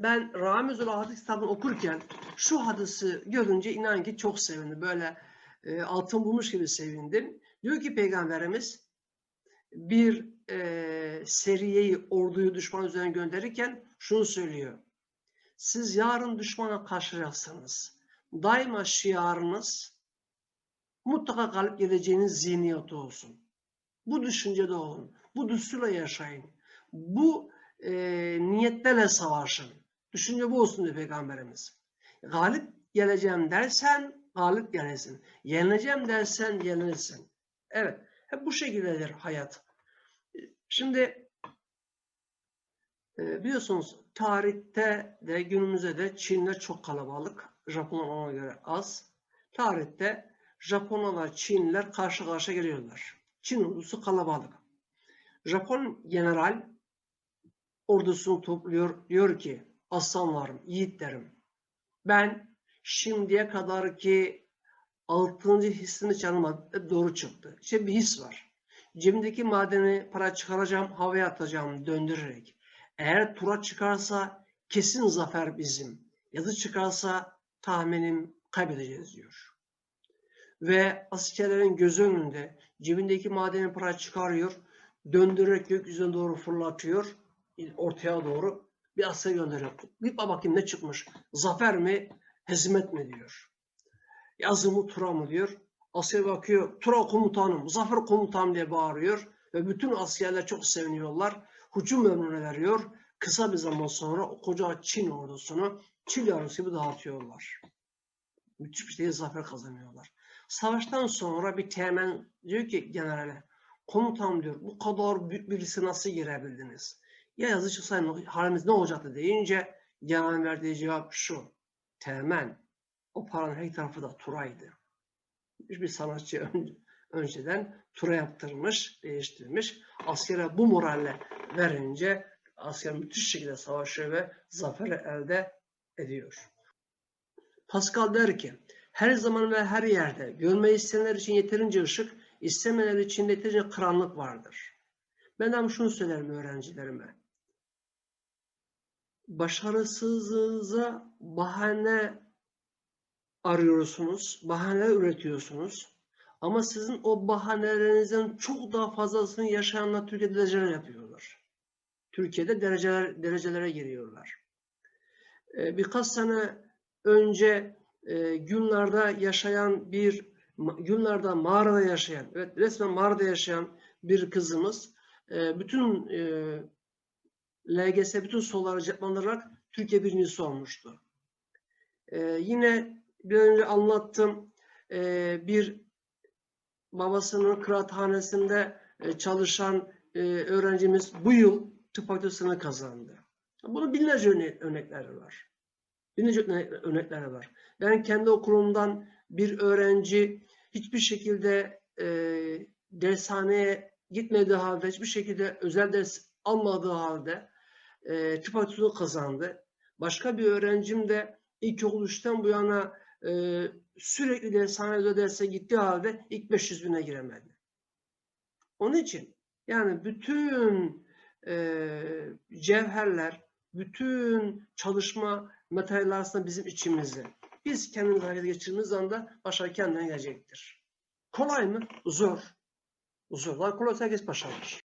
ben Ramizul Hadis kitabını okurken şu hadisi görünce inan ki çok sevindim. Böyle e, altın bulmuş gibi sevindim. Diyor ki Peygamberimiz bir e, seriyeyi, orduyu düşman üzerine gönderirken şunu söylüyor. Siz yarın düşmana karşılayacaksınız. Daima şiarınız mutlaka galip geleceğiniz zihniyeti olsun. Bu düşüncede olun. Bu düsturla yaşayın. Bu e, niyetlerle savaşın. Düşünce bu olsun diyor Peygamberimiz. Galip geleceğim dersen galip gelesin. Yenileceğim dersen yenilirsin. Evet. Hep bu şekildedir hayat. Şimdi e, biliyorsunuz tarihte de günümüzde de Çinler çok kalabalık. Japonlar ona göre az. Tarihte Japonlarla Çinliler karşı karşıya geliyorlar. Çin ordusu kalabalık. Japon general ordusunu topluyor. Diyor ki aslanlarım, yiğitlerim ben şimdiye kadar ki altıncı hissini çalmadım. Hep doğru çıktı. İşte bir his var. Cebimdeki madeni para çıkaracağım, havaya atacağım döndürerek. Eğer tura çıkarsa kesin zafer bizim. Yazı çıkarsa tahminim kaybedeceğiz diyor. Ve askerlerin gözü önünde cebindeki madeni para çıkarıyor. Döndürerek gökyüzüne doğru fırlatıyor. Ortaya doğru bir asker gönderiyor. Bir bak bakayım ne çıkmış. Zafer mi, hizmet mi diyor. Yazı mı, tura mı diyor. Asker bakıyor, tura komutanım, zafer komutanım diye bağırıyor. Ve bütün askerler çok seviniyorlar. Hücum emrini veriyor. Kısa bir zaman sonra o koca Çin ordusunu Çil yavrusu gibi dağıtıyorlar. Müthiş bir şekilde zafer kazanıyorlar. Savaştan sonra bir teğmen diyor ki generale, komutanım diyor bu kadar büyük birisi nasıl girebildiniz? Ya yazı çıksaydı halimiz ne olacaktı deyince generalin verdiği cevap şu. Teğmen o paranın her tarafı da turaydı. Bir sanatçı ön- önceden tura yaptırmış, değiştirmiş. Askere bu moralle verince asker müthiş şekilde savaşıyor ve zaferi elde ediyor. Pascal der ki, her zaman ve her yerde görmeyi isteyenler için yeterince ışık, istemeyenler için yeterince karanlık vardır. Ben ama şunu söylerim öğrencilerime. Başarısızlığınıza bahane arıyorsunuz, bahaneler üretiyorsunuz. Ama sizin o bahanelerinizden çok daha fazlasını yaşayanlar Türkiye'de dereceler yapıyorlar. Türkiye'de dereceler, derecelere giriyorlar. Ee, birkaç sene önce e, günlerde yaşayan bir günlerde mağarada yaşayan, evet resmen mağarada yaşayan bir kızımız e, bütün e, LGS bütün soruları cevaplayarak Türkiye birincisi olmuştu. E, yine bir önce anlattım e, bir babasının kıraathanesinde e, çalışan e, öğrencimiz bu yıl tıp fakültesini kazandı. Bunun binlerce örne- örnekleri var. Binlerce örne- örnekleri var. Ben kendi okulumdan bir öğrenci hiçbir şekilde e, dershaneye gitmediği halde, hiçbir şekilde özel ders almadığı halde e, fakültesini kazandı. Başka bir öğrencim de ilkokul üçten bu yana e, sürekli dershaneye özel derse gittiği halde ilk 500 bine giremedi. Onun için yani bütün e, cevherler, bütün çalışma materyaller aslında bizim içimizde. Biz kendimizi harekete geçirdiğimiz anda başarı kendine gelecektir. Kolay mı? Zor. Zor. Kolay herkes başarır.